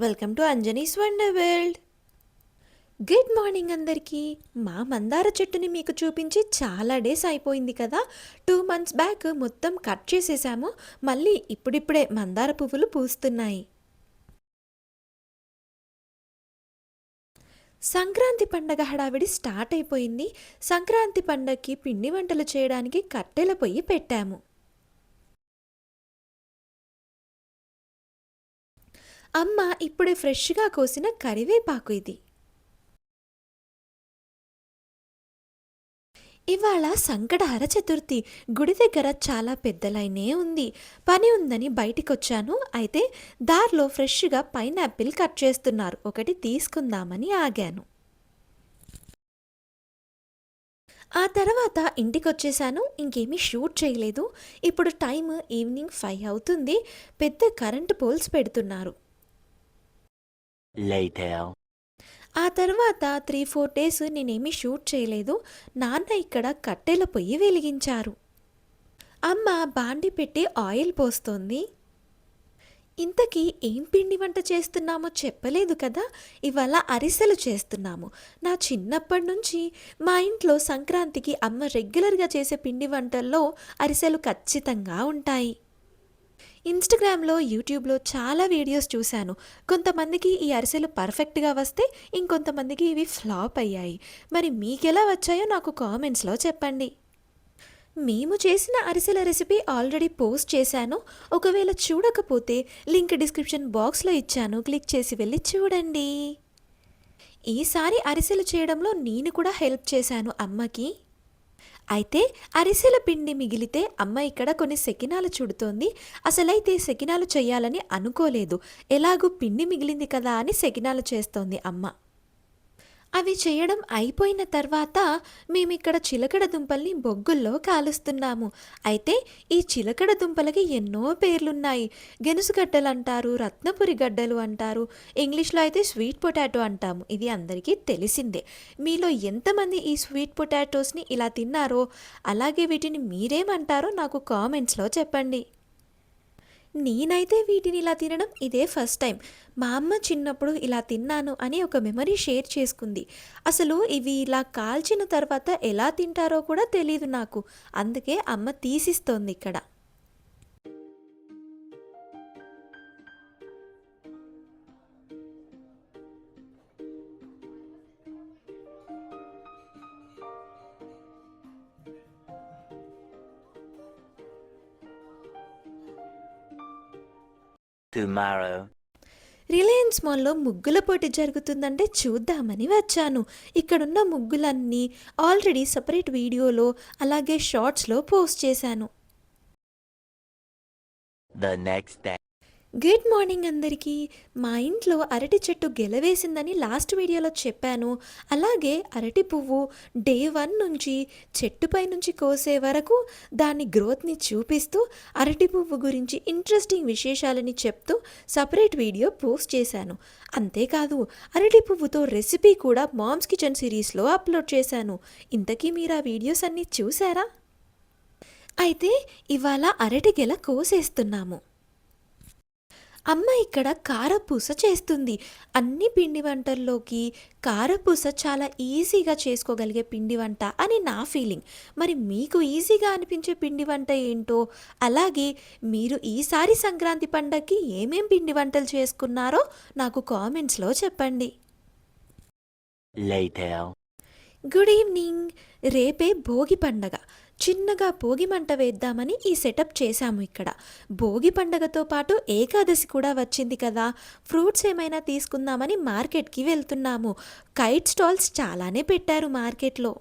Welcome to Anjani's wonder world. Good morning అందరికీ. మా మందార చెట్టుని మీకు చూపించి చాలా డేస్ అయిపోయింది కదా. టూ మంత్స్ బ్యాక్ మొత్తం కట్ చేసేసాము. మళ్ళీ ఇప్పుడిప్పుడే మందార పువ్వులు పూస్తున్నాయి. సంక్రాంతి పండగ హడావిడి స్టార్ట్ అయిపోయింది. సంక్రాంతి పండగకి పిండి వంటలు చేయడానికి కట్టెల పొయ్యి పెట్టాము. అమ్మ ఇప్పుడే ఫ్రెష్గా కోసిన కరివేపాకు ఇది. ఇవాళ సంకటహర చతుర్థి గుడి దగ్గర చాలా పెద్దలైనే ఉంది. పని ఉందని బయటికొచ్చాను. అయితే దారిలో ఫ్రెష్గా పైనాపిల్ కట్ చేస్తున్నారు. ఒకటి తీసుకుందామని ఆగాను. ఆ తర్వాత ఇంటికొచ్చేసాను. ఇంకేమీ షూట్ చేయలేదు. ఇప్పుడు టైం ఈవినింగ్ ఫైవ్ అవుతుంది. పెద్ద కరెంటు పోల్స్ పెడుతున్నారు. Later. ఆ తర్వాత త్రీ ఫోర్ డేస్ నేనేమి షూట్ చేయలేదు. నాన్న ఇక్కడ కట్టెల పొయ్యి వెలిగించారు. అమ్మ బాండి పెట్టి ఆయిల్ పోస్తోంది. ఇంతకీ ఏం పిండి వంట చేస్తున్నామో చెప్పలేదు కదా. ఇవాళ అరిసెలు చేస్తున్నాము. నా చిన్నప్పటి నుంచి మా ఇంట్లో సంక్రాంతికి అమ్మ రెగ్యులర్గా చేసే పిండి వంటల్లో అరిసెలు ఖచ్చితంగా ఉంటాయి. ఇన్స్టాగ్రామ్లో యూట్యూబ్లో చాలా వీడియోస్ చూశాను. కొంతమందికి ఈ అరిసెలు పర్ఫెక్ట్గా వస్తే ఇంకొంతమందికి ఇవి ఫ్లాప్ అయ్యాయి. మరి మీకెలా వచ్చాయో నాకు కామెంట్స్లో చెప్పండి. మేము చేసిన అరిసెల రెసిపీ ఆల్రెడీ పోస్ట్ చేశాను. ఒకవేళ చూడకపోతే లింక్ డిస్క్రిప్షన్ బాక్స్లో ఇచ్చాను. క్లిక్ చేసి వెళ్ళి చూడండి. ఈసారి అరిసెలు చేయడంలో నేను కూడా హెల్ప్ చేశాను అమ్మకి. అయితే అరిసెల పిండి మిగిలితే అమ్మ ఇక్కడ కొన్ని సెకినాలు చుడుతోంది. అసలైతే సెకినాలు చేయాలని అనుకోలేదు. ఎలాగూ పిండి మిగిలింది కదా అని సెకినాలు చేస్తోంది అమ్మ. అవి చేయడం అయిపోయిన తర్వాత మేమిక్కడ చిలకడ దుంపల్ని బొగ్గుల్లో కాలుస్తున్నాము. అయితే ఈ చిలకడ దుంపలకి ఎన్నో పేర్లున్నాయి. గెనుసుగడ్డలు అంటారు రత్నపురి గడ్డలు అంటారు ఇంగ్లీష్లో అయితే స్వీట్ పొటాటో అంటాము. ఇది అందరికీ తెలిసిందే. మీలో ఎంతమంది ఈ స్వీట్ పొటాటోస్ని ఇలా తిన్నారో అలాగే వీటిని మీరేమంటారో నాకు కామెంట్స్లో చెప్పండి. నేనైతే వీటిని ఇలా తినడం ఇదే ఫస్ట్ టైం. మా అమ్మ చిన్నప్పుడు ఇలా తిన్నాను అని ఒక మెమరీ షేర్ చేసుకుంది. అసలు ఇవి ఇలా కాల్చిన తర్వాత ఎలా తింటారో కూడా తెలియదు నాకు. అందుకే అమ్మ తీసిస్తోంది ఇక్కడ. Tomorrow. రిలయన్స్ మాల్లో ముగ్గుల పోటీ జరుగుతుందంటే చూద్దామని వచ్చాను ఇక్కడున్న ముగ్గులన్నీ ఆల్రెడీ సపరేట్ వీడియోలో అలాగే షార్ట్స్లో పోస్ట్ చేశాను The next day. Good morning అందరికీ. మా ఇంట్లో అరటి చెట్టు గెలవేసిందని లాస్ట్ వీడియోలో చెప్పాను. అలాగే అరటి పువ్వు డే వన్ నుంచి చెట్టుపై నుంచి కోసే వరకు దాని గ్రోత్ని చూపిస్తూ అరటి పువ్వు గురించి ఇంట్రెస్టింగ్ విశేషాలని చెప్తూ సపరేట్ వీడియో పోస్ట్ చేశాను. అంతేకాదు అరటి పువ్వుతో రెసిపీ కూడా మామ్స్ కిచెన్ సిరీస్లో అప్లోడ్ చేశాను. ఇంతకీ మీరు ఆ వీడియోస్ అన్నీ చూసారా అయితే ఇవాళ అరటి గెల కోసేస్తున్నాము. అమ్మ ఇక్కడ కారపూస చేస్తుంది. అన్ని పిండి వంటల్లోకి కారపూస చాలా ఈజీగా చేసుకోగలిగే పిండి వంట అని నా ఫీలింగ్. మరి మీకు ఈజీగా అనిపించే పిండి వంట ఏంటో? అలాగే మీరు ఈసారి సంక్రాంతి పండగకి ఏమేం పిండి వంటలు చేసుకున్నారో నాకు కామెంట్స్లో చెప్పండి. Later. గుడ్ ఈవినింగ్ రేపే భోగి పండగ. చిన్నగా భోగి మంట వేద్దామని ఈ సెటప్ చేశాము ఇక్కడ. భోగి పండగతో పాటు ఏకాదశి కూడా వచ్చింది కదా. ఫ్రూట్స్ ఏమైనా తీసుకుందామని మార్కెట్కి వెళ్తున్నాము. కైట్ స్టాల్స్ చాలానే పెట్టారు మార్కెట్లో.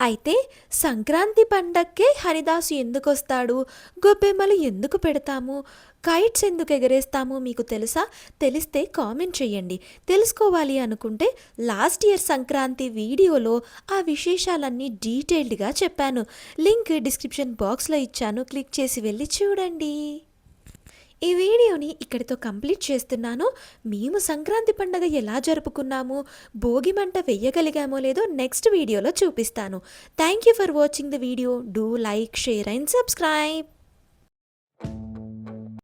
అయితే సంక్రాంతి పండక్కే హరిదాసు ఎందుకొస్తాడు? గొబ్బెమ్మలు ఎందుకు పెడతాము? కైట్స్ ఎందుకు ఎగరేస్తాము మీకు తెలుసా? తెలిస్తే కామెంట్ చేయండి. తెలుసుకోవాలి అనుకుంటే లాస్ట్ ఇయర్ సంక్రాంతి వీడియోలో ఆ విశేషాలన్నీ డీటెయిల్డ్గా చెప్పాను. లింక్ డిస్క్రిప్షన్ బాక్స్లో ఇచ్చాను. క్లిక్ చేసి వెళ్ళి చూడండి. ఈ వీడియోని ఇక్కడితో కంప్లీట్ చేస్తున్నాను. మేము సంక్రాంతి పండగ ఎలా జరుపుకున్నాము భోగి మంట వెయ్యగలిగామో లేదో నెక్స్ట్ వీడియోలో చూపిస్తాను. Thank you for watching the video do like share and subscribe